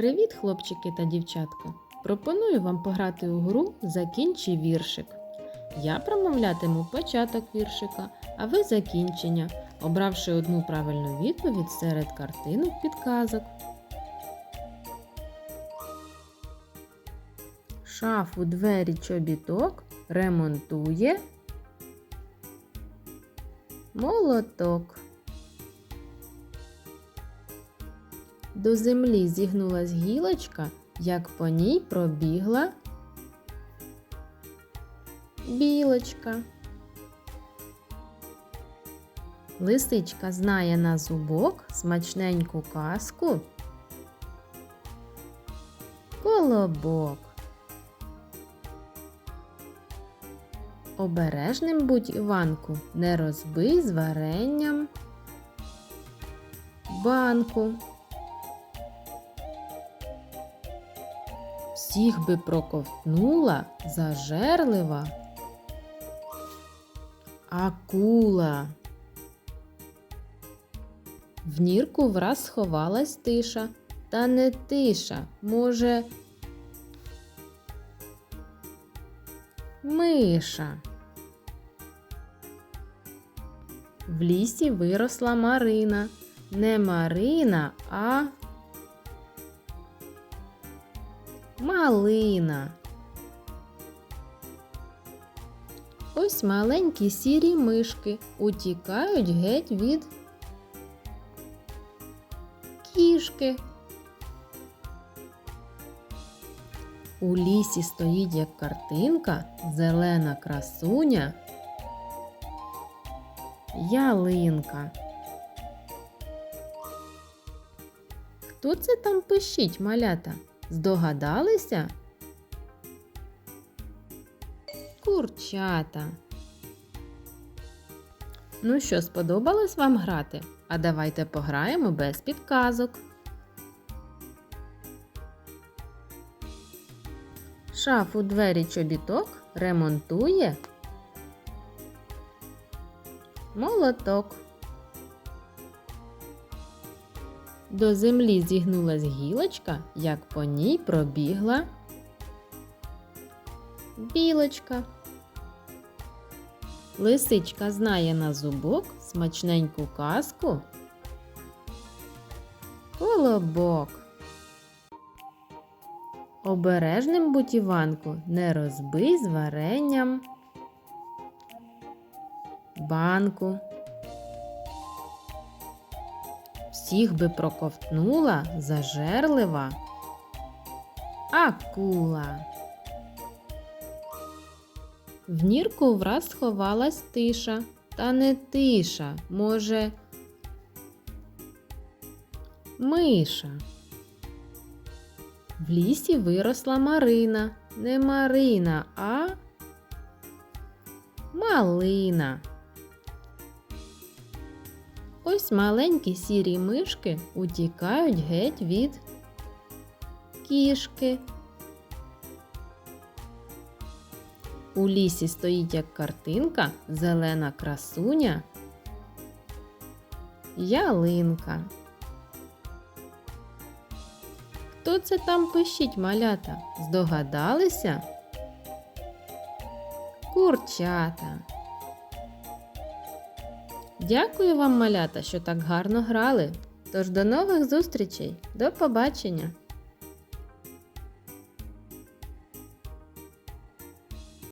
Привіт, хлопчики та дівчатка! Пропоную вам пограти у гру Закінчи віршик. Я промовлятиму початок віршика, а ви закінчення, обравши одну правильну відповідь серед картинок підказок. Шафу, двері, чобіток ремонтує молоток. До землі зігнулась гілочка, як по ній пробігла білочка. Лисичка знає на зубок смачненьку казку. Колобок. Обережним будь Іванку, не розбий з варенням банку. Всіх би проковтнула зажерлива акула. В нірку враз сховалась тиша, та не тиша, може, миша. В лісі виросла Марина. Не Марина, а малина. Ось маленькі сірі мишки утікають геть від кішки. У лісі стоїть як картинка, зелена красуня, ялинка. Хто це там пишіть, малята? Здогадалися? Курчата. Ну що, сподобалось вам грати? А давайте пограємо без підказок. Шафу двері чобіток ремонтує молоток. До землі зігнулась гілочка, як по ній пробігла білочка. Лисичка знає на зубок смачненьку казку. Колобок. Обережним будь Іванку, не розбий з варенням банку. Всіх би проковтнула зажерлива акула. В нірку враз сховалась тиша, та не тиша, може, миша. В лісі виросла Марина, не Марина, а малина. Ось маленькі сірі мишки утікають геть від кішки. У лісі стоїть як картинка, зелена красуня, ялинка. Хто це там пишіть малята? Здогадалися? Курчата. Дякую вам, малята, що так гарно грали. Тож до нових зустрічей. До побачення!